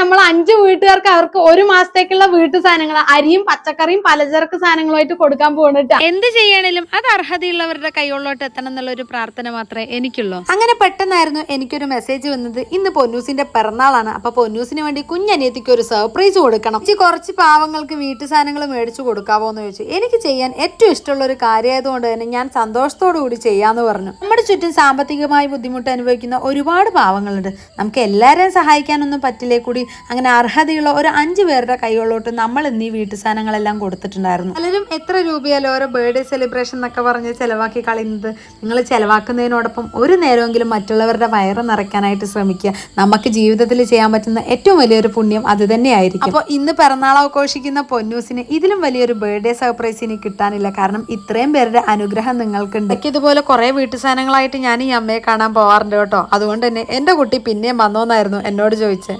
നമ്മൾ അഞ്ച് വീട്ടുകാർക്ക് അവർക്ക് ഒരു മാസത്തേക്കുള്ള വീട്ടു സാധനങ്ങൾ അരിയും പച്ചക്കറിയും പലചരക്ക് സാധനങ്ങളുമായിട്ട് കൊടുക്കാൻ പോകുന്നിട്ട് എന്ത് ചെയ്യണേലും അത് അർഹതയുള്ളവരുടെ കൈകളിലോട്ട് എത്തണം എന്നുള്ള ഒരു പ്രാർത്ഥന മാത്രമേ എനിക്കുള്ളൂ. അങ്ങനെ പെട്ടെന്നായിരുന്നു എനിക്കൊരു മെസ്സേജ് വന്നത്. ഇന്ന് പൊന്നൂസിന്റെ പിറന്നാളാണ്. അപ്പൊ പൊന്നൂസിന് വേണ്ടി കുഞ്ഞനിയത്തിക്ക് ഒരു സർപ്രൈസ് കൊടുക്കണം. കുറച്ച് പാവങ്ങൾക്ക് വീട്ടു സാധനങ്ങൾ മേടിച്ചു കൊടുക്കാവോ എന്ന് ചോദിച്ചു. എനിക്ക് ചെയ്യാൻ ഏറ്റവും ഇഷ്ടമുള്ള ഒരു കാര്യമായതുകൊണ്ട് തന്നെ ഞാൻ സന്തോഷത്തോടു കൂടി ചെയ്യാന്ന് പറഞ്ഞു. നമ്മുടെ ചുറ്റും സാമ്പത്തികമായി ബുദ്ധിമുട്ട് അനുഭവിക്കുന്ന ഒരുപാട് പാവങ്ങളുണ്ട്. നമുക്ക് എല്ലാവരെയും സഹായിക്കാനൊന്നും പറ്റില്ലേ കൂടി? അങ്ങനെ അർഹതയുള്ള ഒരു അഞ്ച് പേരുടെ കൈകളിലോട്ട് നമ്മൾ ഇന്ന് ഈ വീട്ടു സാധനങ്ങളെല്ലാം കൊടുത്തിട്ടുണ്ടായിരുന്നു. പലരും എത്ര രൂപയാലും ഓരോ ബർത്ത്ഡേ സെലിബ്രേഷൻ എന്നൊക്കെ പറഞ്ഞ് ചിലവാക്കി കളയുന്നത്. നിങ്ങൾ ചിലവാക്കുന്നതിനോടൊപ്പം ഒരു നേരമെങ്കിലും മറ്റുള്ളവരുടെ വയറ് നിറയ്ക്കാനായിട്ട് ശ്രമിക്കുക. നമുക്ക് ജീവിതത്തിൽ ചെയ്യാൻ പറ്റുന്ന ഏറ്റവും വലിയൊരു പുണ്യം അത് തന്നെയായിരിക്കും. അപ്പോൾ ഇന്ന് പിറന്നാൾ ആഘോഷിക്കുന്ന പൊന്നൂസിന് ഇതിലും വലിയൊരു ബർത്ത്ഡേ സർപ്രൈസ് ഇനി കിട്ടാനില്ല. കാരണം ഇത്രയും പേരുടെ അനുഗ്രഹം നിങ്ങൾക്കുണ്ട്. എനിക്ക് ഇതുപോലെ കുറേ വീട്ടു സാധനങ്ങളായിട്ട് ഞാൻ ഈ അമ്മയെ കാണാൻ പോവാറുണ്ട് കേട്ടോ. അതുകൊണ്ട് തന്നെ എന്റെ കുട്ടി പിന്നെയും വന്നോന്നായിരുന്നു എന്നോട് ചോദിച്ചത്